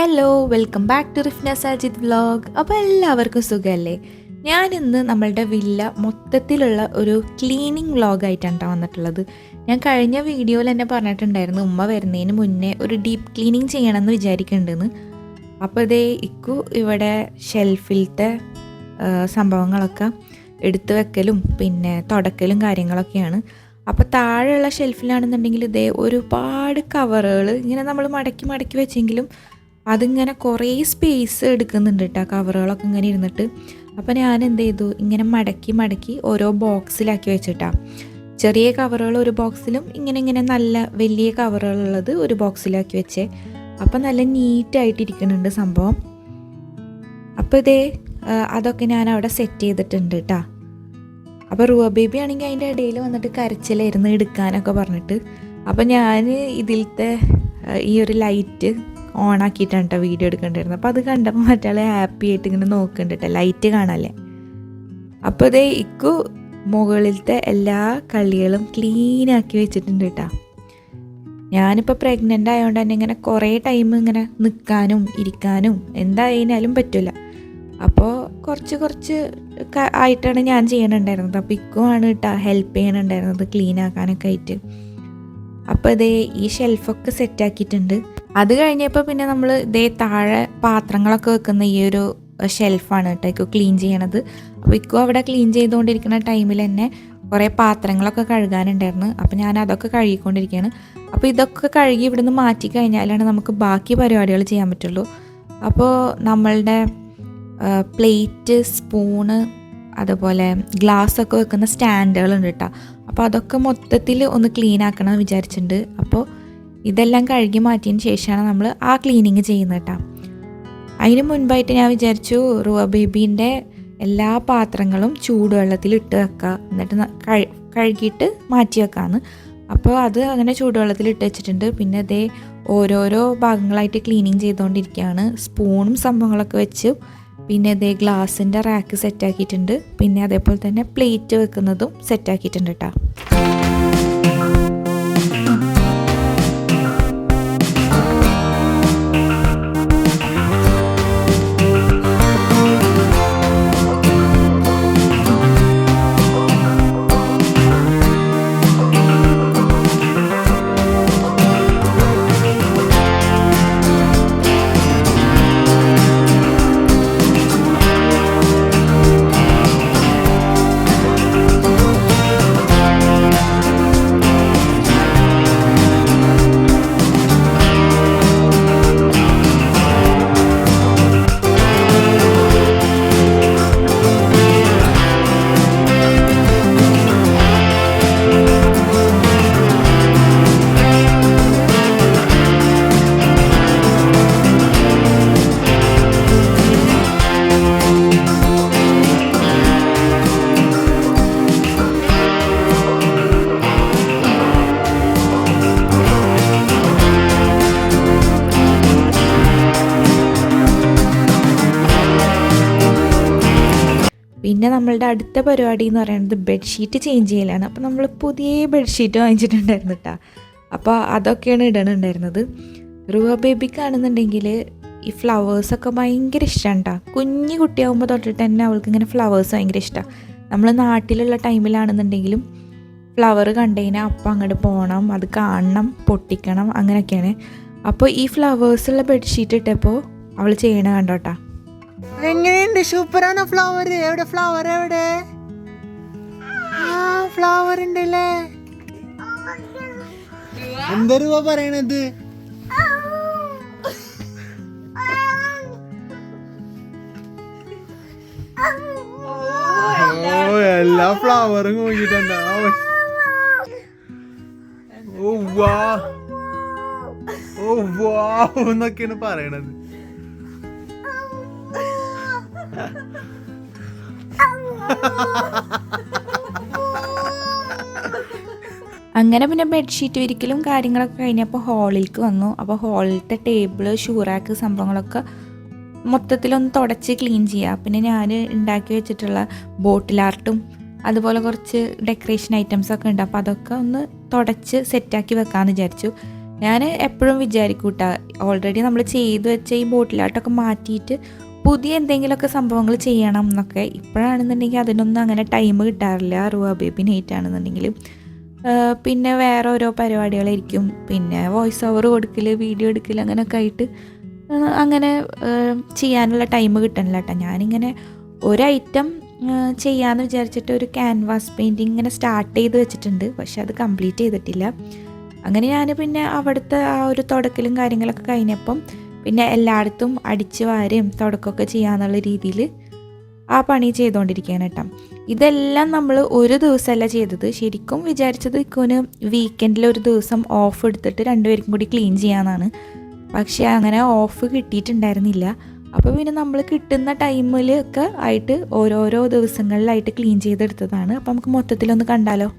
Hello welcome back to Rifna Sajid vlog അപ്പോൾ എല്ലാവർക്കും സുഖമല്ലേ ഞാൻ ഇന്ന് നമ്മളുടെ വില്ല മൊത്തത്തിലുള്ള ഒരു ക്ലീനിങ് വ്ലോഗായിട്ടാണ് കേട്ടോ വന്നിട്ടുള്ളത്. ഞാൻ കഴിഞ്ഞ വീഡിയോയിൽ എന്നെ പറഞ്ഞിട്ടുണ്ടായിരുന്നു ഉമ്മ വരുന്നതിന് മുന്നേ ഒരു ഡീപ്പ് ക്ലീനിങ് ചെയ്യണമെന്ന് വിചാരിക്കുന്നുണ്ടെന്ന് അപ്പോൾ ഇതേ ഇക്കു ഇവിടെ ഷെൽഫിലത്തെ സംഭവങ്ങളൊക്കെ എടുത്തു വെക്കലും പിന്നെ തുടക്കലും കാര്യങ്ങളൊക്കെയാണ്. അപ്പോൾ താഴെയുള്ള ഷെൽഫിലാണെന്നുണ്ടെങ്കിൽ ഇതേ ഒരുപാട് കവറുകൾ ഇങ്ങനെ നമ്മൾ മടക്കി മടക്കി വെച്ചെങ്കിലും അതിങ്ങനെ കുറേ സ്പേസ് എടുക്കുന്നുണ്ട് കേട്ടോ കവറുകളൊക്കെ ഇങ്ങനെ ഇരുന്നിട്ട്. അപ്പോൾ ഞാൻ എന്ത് ചെയ്തു? ഇങ്ങനെ മടക്കി മടക്കി ഓരോ ബോക്സിലാക്കി വെച്ചിട്ടാ. ചെറിയ കവറുകൾ ഒരു ബോക്സിലും ഇങ്ങനെ ഇങ്ങനെ നല്ല വലിയ കവറുകളുള്ളത് ഒരു ബോക്സിലാക്കി വെച്ചേ. അപ്പം നല്ല നീറ്റായിട്ടിരിക്കുന്നുണ്ട് സംഭവം. അപ്പോൾ ഇതേ അതൊക്കെ ഞാൻ അവിടെ സെറ്റ് ചെയ്തിട്ടുണ്ട് കേട്ടോ അപ്പോൾ റുവ ബേബി ആണെങ്കിൽ അതിന്റെ ഇടയിൽ വന്നിട്ട് കരച്ചിലായിരുന്നു എടുക്കാനൊക്കെ പറഞ്ഞിട്ട്. അപ്പോൾ ഞാൻ ഇതിലത്തെ ഈ ഒരു ലൈറ്റ് ഓൺ ആക്കിയിട്ടാണ് കേട്ടോ വീഡിയോ എടുക്കേണ്ടിരുന്നത് അപ്പോൾ അത് കണ്ടപ്പോൾ മറ്റാളെ ഹാപ്പി ആയിട്ട് ഇങ്ങനെ നോക്കുന്നുണ്ട് കേട്ടോ ലൈറ്റ് കാണാല്ലേ? അപ്പോൾ ഇതേ ഇക്കു മുകളിലത്തെ എല്ലാ കള്ളികളും ക്ലീൻ ആക്കി വെച്ചിട്ടുണ്ട് കേട്ടോ ഞാനിപ്പോൾ പ്രഗ്നന്റ് ആയതുകൊണ്ട് തന്നെ ഇങ്ങനെ കുറേ ടൈം ഇങ്ങനെ നിൽക്കാനും ഇരിക്കാനും എന്തായാലും പറ്റില്ല അപ്പോൾ കുറച്ച് കുറച്ച് ആയിട്ടാണ് ഞാൻ ചെയ്യണുണ്ടായിരുന്നത്. അപ്പോൾ ഇക്കുമാണ് കേട്ടോ ഹെൽപ്പ് ചെയ്യണുണ്ടായിരുന്നത് ക്ലീൻ ആക്കാനൊക്കെ ആയിട്ട്. അപ്പോൾ ഇതേ ഈ ഷെൽഫൊക്കെ സെറ്റ് ആക്കിയിട്ടുണ്ട്. അത് കഴിഞ്ഞപ്പോൾ പിന്നെ നമ്മൾ ഇതേ താഴെ പാത്രങ്ങളൊക്കെ വെക്കുന്ന ഈ ഒരു ഷെൽഫാണ് കേട്ടോ ഇക്കു ക്ലീൻ ചെയ്യണത്. അപ്പോൾ ഇക്കു അവിടെ ക്ലീൻ ചെയ്തുകൊണ്ടിരിക്കുന്ന ടൈമിൽ തന്നെ കുറേ പാത്രങ്ങളൊക്കെ കഴുകാനുണ്ടായിരുന്നു. അപ്പോൾ ഞാൻ അതൊക്കെ കഴുകിക്കൊണ്ടിരിക്കുകയാണ് അപ്പോൾ ഇതൊക്കെ കഴുകി ഇവിടുന്ന് മാറ്റി കഴിഞ്ഞാലാണ് നമുക്ക് ബാക്കി പരിപാടികൾ ചെയ്യാൻ പറ്റുള്ളൂ. അപ്പോൾ നമ്മളുടെ പ്ലേറ്റ് സ്പൂണ് അതുപോലെ ഗ്ലാസ് ഒക്കെ വെക്കുന്ന സ്റ്റാൻഡുകളുണ്ട് കേട്ടോ. അപ്പോൾ അതൊക്കെ മൊത്തത്തിൽ ഒന്ന് ക്ലീൻ ആക്കണം എന്ന് വിചാരിച്ചിട്ടുണ്ട്. അപ്പോൾ ഇതെല്ലാം കഴുകി മാറ്റിയതിന് ശേഷമാണ് നമ്മൾ ആ ക്ലീനിങ് ചെയ്യുന്നത് കേട്ടോ. അതിന് മുൻപായിട്ട് ഞാൻ വിചാരിച്ചു റുവ ബേബീന്റെ എല്ലാ പാത്രങ്ങളും ചൂടുവെള്ളത്തിൽ ഇട്ട് വെക്കുക. എന്നിട്ട് കഴുകിയിട്ട് മാറ്റി വെക്കാമെന്ന് അപ്പോൾ അത് അങ്ങനെ ചൂടുവെള്ളത്തിൽ ഇട്ട് വെച്ചിട്ടുണ്ട്. പിന്നെ അതേ ഓരോരോ ഭാഗങ്ങളായിട്ട് ക്ലീനിങ് ചെയ്തുകൊണ്ടിരിക്കുകയാണ്. സ്പൂണും സംഭവങ്ങളൊക്കെ വെച്ച് പിന്നെ അതേ ഗ്ലാസിന്റെ റാക്ക് സെറ്റാക്കിയിട്ടുണ്ട് പിന്നെ അതേപോലെ തന്നെ പ്ലേറ്റ് വെക്കുന്നതും സെറ്റാക്കിയിട്ടുണ്ട് കേട്ടോ. പിന്നെ നമ്മളുടെ അടുത്ത പരിപാടി എന്ന് പറയുന്നത് ബെഡ്ഷീറ്റ് ചേഞ്ച് ചെയ്യലാണ്. അപ്പോൾ നമ്മൾ പുതിയ ബെഡ്ഷീറ്റ് വാങ്ങിച്ചിട്ടുണ്ടായിരുന്നു കേട്ടോ അപ്പോൾ അതൊക്കെയാണ് ഇടണുണ്ടായിരുന്നത്. റുവ ബേബിക്കാണെന്നുണ്ടെങ്കിൽ ഈ ഫ്ലവേഴ്സൊക്കെ ഭയങ്കര ഇഷ്ടമാണ് കേട്ടോ കുഞ്ഞു കുട്ടിയാകുമ്പോൾ തൊട്ടിട്ട് തന്നെ അവൾക്ക് ഇങ്ങനെ ഫ്ലവേഴ്സ് ഭയങ്കര ഇഷ്ടമാണ് നമ്മൾ നാട്ടിലുള്ള ടൈമിലാണെന്നുണ്ടെങ്കിലും ഫ്ലവർ കണ്ടുകഴിഞ്ഞാൽ അപ്പം അങ്ങോട്ട് പോകണം അത് കാണണം പൊട്ടിക്കണം അങ്ങനെയൊക്കെയാണ്. അപ്പോൾ ഈ ഫ്ലവേഴ്സുള്ള ബെഡ്ഷീറ്റ് ഇട്ടപ്പോൾ അവൾ ചെയ്യണ കണ്ടോട്ടാ എങ്ങനെയുണ്ട്? സൂപ്പറാണോ ഫ്ലവർ എവിടെ ഫ്ലവർ എവിടെ? ആ ഫ്ലവർ ഉണ്ടല്ലേ? എന്താ രൂപ പറയണത്? ഓ എല്ലാ ഫ്ലവറും നോക്കിട്ടുണ്ടാ ഓ വാ ഓ വാ എന്നൊക്കെയാണ് പറയണത്. അങ്ങനെ പിന്നെ ബെഡ്ഷീറ്റ് വിരിക്കലും കാര്യങ്ങളൊക്കെ കഴിഞ്ഞപ്പോൾ ഹാളിലേക്ക് വന്നു. അപ്പോൾ ഹാളിലത്തെ ടേബിൾ ഷൂറാക്ക് സംഭവങ്ങളൊക്കെ മൊത്തത്തിലൊന്ന് തുടച്ച് ക്ലീൻ ചെയ്യുക പിന്നെ ഞാൻ ഉണ്ടാക്കി വെച്ചിട്ടുള്ള ബോട്ടിൽ ആർട്ടും അതുപോലെ കുറച്ച് ഡെക്കറേഷൻ ഐറ്റംസ് ഒക്കെ ഉണ്ട്. അപ്പോൾ അതൊക്കെ ഒന്ന് തുടച്ച് സെറ്റാക്കി വെക്കാമെന്ന് വിചാരിച്ചു. ഞാൻ എപ്പോഴും വിചാരിക്കൂട്ട. ഓൾറെഡി നമ്മൾ ചെയ്ത് വെച്ച ഈ ബോട്ടിലാട്ടൊക്കെ മാറ്റിയിട്ട് പുതിയ എന്തെങ്കിലുമൊക്കെ സംഭവങ്ങൾ ചെയ്യണം എന്നൊക്കെ ഇപ്പോഴാണെന്നുണ്ടെങ്കിൽ അതിനൊന്നും അങ്ങനെ ടൈം കിട്ടാറില്ല. റുവ ബേബി നൈറ്റ് ആണെന്നുണ്ടെങ്കിൽ പിന്നെ വേറെ ഓരോ പരിപാടികളായിരിക്കും. പിന്നെ വോയിസ് ഓവർ കൊടുക്കൽ വീഡിയോ എടുക്കൽ അങ്ങനെയൊക്കെ ആയിട്ട് അങ്ങനെ ചെയ്യാനുള്ള ടൈം കിട്ടണില്ല കേട്ടോ. ഞാനിങ്ങനെ ഒരു ഐറ്റം ചെയ്യാമെന്ന് വിചാരിച്ചിട്ട് ഒരു ക്യാൻവാസ് പെയിന്റിങ് ഇങ്ങനെ സ്റ്റാർട്ട് ചെയ്ത് വെച്ചിട്ടുണ്ട്. പക്ഷെ അത് കംപ്ലീറ്റ് ചെയ്തിട്ടില്ല. അങ്ങനെ ഞാൻ പിന്നെ അവിടുത്തെ ആ ഒരു തുടക്കലും കാര്യങ്ങളൊക്കെ കഴിഞ്ഞപ്പം പിന്നെ എല്ലായിടത്തും അടിച്ച് വാരും തുടക്കമൊക്കെ ചെയ്യാന്നുള്ള രീതിയിൽ ആ പണി ചെയ്തുകൊണ്ടിരിക്കുകയാണ് കേട്ടോ. ഇതെല്ലാം നമ്മൾ ഒരു ദിവസമല്ല ചെയ്തത്. ശരിക്കും വിചാരിച്ചത് ഇക്കോന് വീക്കെൻഡിൽ ഒരു ദിവസം ഓഫ് എടുത്തിട്ട് രണ്ടുപേർക്കും കൂടി ക്ലീൻ ചെയ്യാമെന്നാണ് പക്ഷേ അങ്ങനെ ഓഫ് കിട്ടിയിട്ടുണ്ടായിരുന്നില്ല. അപ്പോൾ പിന്നെ നമ്മൾ കിട്ടുന്ന ടൈമിൽ ഒക്കെ ആയിട്ട് ഓരോരോ ദിവസങ്ങളിലായിട്ട് ക്ലീൻ ചെയ്തെടുത്തതാണ്. അപ്പോൾ നമുക്ക് മൊത്തത്തിലൊന്ന് കണ്ടാലോ?